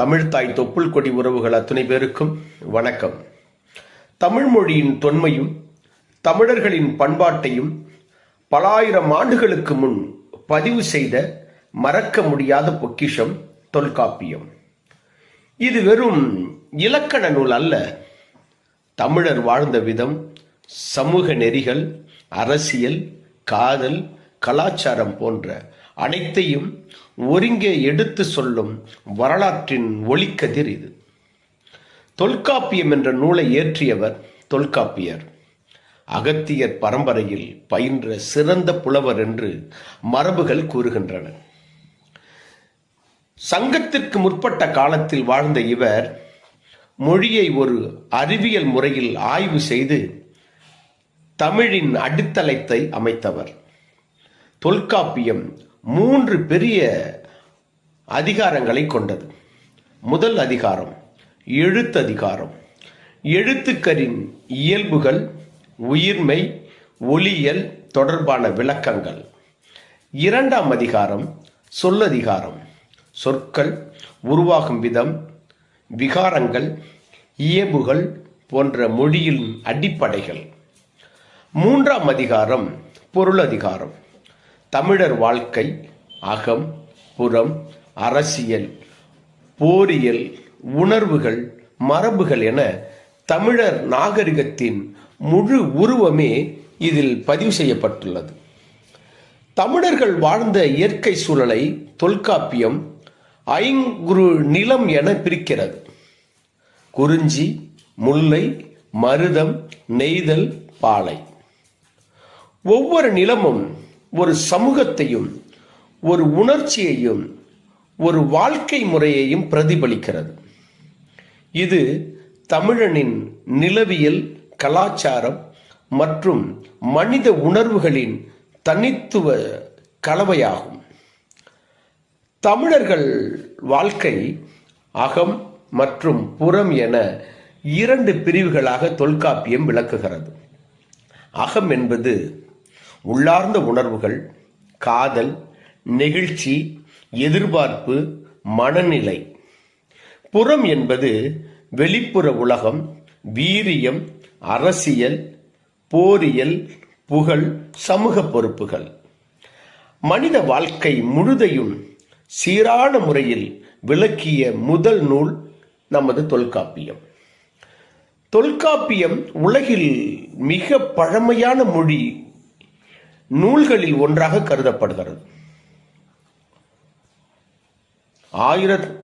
தமிழ்தாய் தொப்புள் கொடி உறவுகள் அத்துணை பேருக்கும் வணக்கம். தமிழ் மொழியின் தொன்மையும் தமிழர்களின் பண்பாட்டையும் பல ஆயிரம் ஆண்டுகளுக்கு முன் பதிவு செய்த மறக்க முடியாத பொக்கிஷம் தொல்காப்பியம். இது வெறும் இலக்கண நூல் அல்ல. தமிழர் வாழ்ந்த விதம் சமூக நெறிகள் அரசியல் காதல் கலாச்சாரம் போன்ற அனைத்தையும் ஒருங்கே எடுத்து சொல்லும் வரலாற்றின் ஒளிக்கதிர் இது. தொல்காப்பியம் என்ற நூலை இயற்றியவர் தொல்காப்பியர். அகத்தியர் பரம்பரையில் பயின்ற சிறந்த புலவர் என்று மரபுகள் கூறுகின்றன. சங்கத்திற்கு முற்பட்ட காலத்தில் வாழ்ந்த இவர் மொழியை ஒரு அறிவியல் முறையில் ஆய்வு செய்து தமிழின் அடித்தளத்தை அமைத்தவர். தொல்காப்பியம் மூன்று பெரிய அதிகாரங்களை கொண்டது. முதல் அதிகாரம் எழுத்ததிகாரம் எழுத்துக்களின் இயல்புகள் உயிர்மை ஒளியியல் தொடர்பான விளக்கங்கள். இரண்டாம் அதிகாரம் சொல்லதிகாரம். சொற்கள் உருவாகும் விதம் விகாரங்கள் இயல்புகள் போன்ற மொழியின் அடிப்படைகள். மூன்றாம் அதிகாரம் பொருளதிகாரம் தமிழர் வாழ்க்கை அகம் புறம் அரசியல் போரியல் உணர்வுகள் மரபுகள் என தமிழர் நாகரிகத்தின் முழு உருவமே இதில் பதிவு செய்யப்பட்டுள்ளது. தமிழர்கள் வாழ்ந்த இயற்கை சூழலை தொல்காப்பியம் ஐங்குறு நிலம் என பிரிக்கிறது. குறிஞ்சி முல்லை மருதம் நெய்தல் பாலை. ஒவ்வொரு நிலமும் ஒரு சமூகத்தையும் ஒரு உணர்ச்சியையும் ஒரு வாழ்க்கை முறையையும் பிரதிபலிக்கிறது. இது தமிழனின் நிலவியல் கலாச்சாரம் மற்றும் மனித உணர்வுகளின் தனித்துவ கலவையாகும். தமிழர்கள் வாழ்க்கை அகம் மற்றும் புறம் என இரண்டு பிரிவுகளாக தொல்காப்பியம் விளக்குகிறது. அகம் என்பது உள்ளார்ந்த உணர்வுகள் காதல் நெகிழ்ச்சி எதிர்பார்ப்பு மனநிலை. புறம் என்பது வெளிப்புற உலகம் வீரியம் அரசியல் போரியல் புகழ் சமூக பொறுப்புகள். மனித வாழ்க்கை முழுதையும் சீரான முறையில் விளக்கிய முதல் நூல் நமது தொல்காப்பியம். தொல்காப்பியம் உலகில் மிக பழமையான மொழி நூல்களில் ஒன்றாக கருதப்படுகிறது. ஆயிரத்